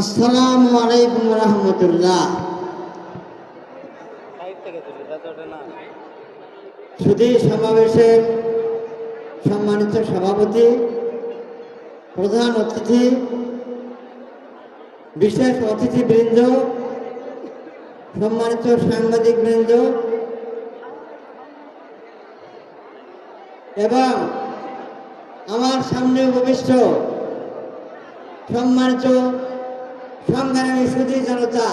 আসসালামু আলাইকুম রহমতুল্লাহ। সুধী সমাবেশের সম্মানিত সভাপতি, প্রধান অতিথি, বিশেষ অতিথিবৃন্দ, সম্মানিত সাংবাদিক বৃন্দ এবং আমার সামনে উপবিষ্ট সম্মানিত সংগ্রামী সুধী জনতা,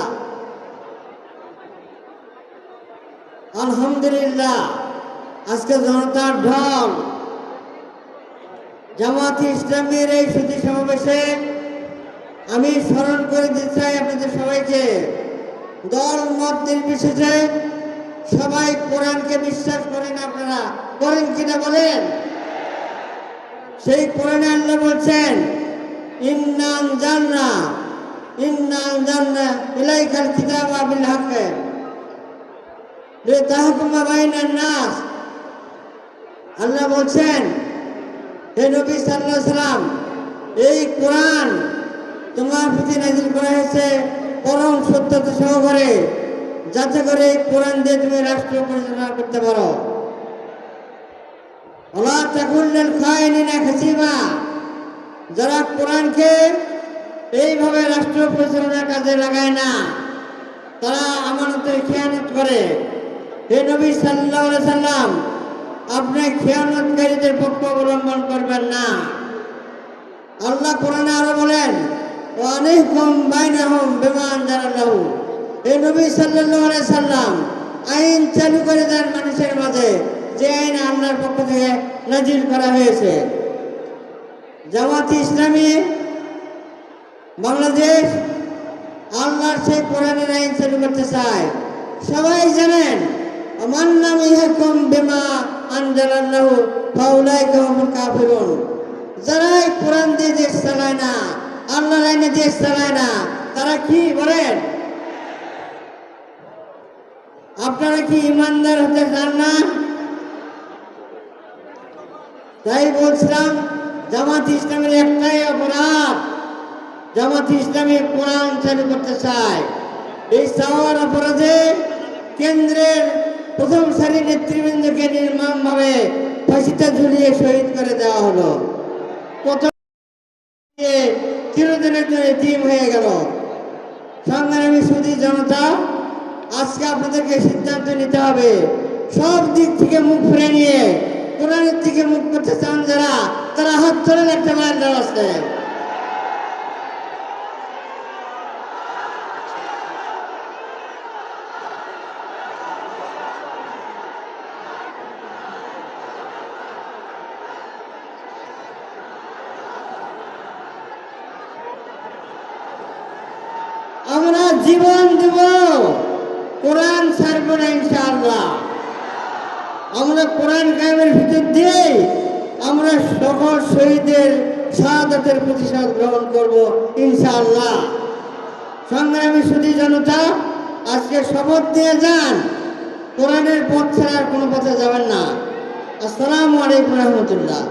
আলহামদুলিল্লাহ, আজকে জনতার ঢল। জামাত ইসলামের এই সুধী সমাবেশে আমি স্মরণ করে দিতে চাই আপনাদের সবাইকে। দল মত নির্বিশেষে সবাই কোরআনকে বিশ্বাস করেন আপনারা। করেন কিনা বলেন? সেই কোরআনে আল্লাহ বলছেন ইন্নান জান্না আল্লাহ বলছেন, হে নবী সাল্লাল্লাহু এই কোরআন তোমার প্রতি নাজিল করা হয়েছে পরম সত্যতা সহকারে। যাতে করে এই কোরআন দিয়ে তুমি রাষ্ট্র পরিচালনা করতে পারো। যারা কোরআনকে এইভাবে রাষ্ট্র পরিচালনার কাজে লাগায় না। তারা আমানতের খেয়ানত করে। হে নবী সাল্লাহ সাল্লাম, আপনি খেয়ানতকারীদের পক্ষ অবলম্বন করবেন না। আল্লাহ কোরআনে আরও বলেন অনেক কম বাইনা হোম বিমান জানাল্লাহু হে নবী সাল্লাহ সাল্লাম, আইন চালু করে দেন মানুষের মাঝে। যে আইন আল্লাহর পক্ষ থেকে নাজিল করা হয়েছে। জামাত ইসলামী বাংলাদেশ আল্লাহর সেই কোরআনের আইন চালু করতে চায়। সবাই জানেন আমার নাম ইহাকুম বিমা আনজালাল্লাহু ফাউলাইকা হুমুল কাফিরুন। যারা এই কোরআন দিয়ে দেশ চালায় না, আল্লাহর আইনে দেশ চালায় না, তারা কি বলেন? আপনারা কি ইমানদার হতে চান না? তাই বলছিলাম, জামাত ইসলামের একটাই অপরাধ। জামাত ইসলামী কোরআন চালু করতে চায়। এই চাওয়ার অপরাধে কেন্দ্রের প্রথম সারির নেতৃবৃন্দকে নির্মমভাবে ফাঁসিতে ঝুলিয়ে শহীদ করে দেওয়া হলো। প্রথম হয়ে সিদ্ধান্ত নিতে হবে। সব দিক থেকে মুখ ফিরে নিয়ে থেকে মুখ করতে চান যারা, তারা হাত ধরে একটা মায়ের দেওয়া আমরা জীবন দেব। কোরআন ছাড়বো না ইনশাআল্লাহ। আমরা কোরআন কায়েমের ভিতর দিয়ে আমরা সকল শহীদের শাহাদাতের প্রতিশোধ গ্রহণ করব ইনশাআল্লাহ। সংগ্রামী সুদী জনতা আজকে শপথ দিয়ে যান, কোরআনের পথ ছাড়া কোনো পথে যাবেন না। আসসালামু আলাইকুম রহমতুল্লাহ।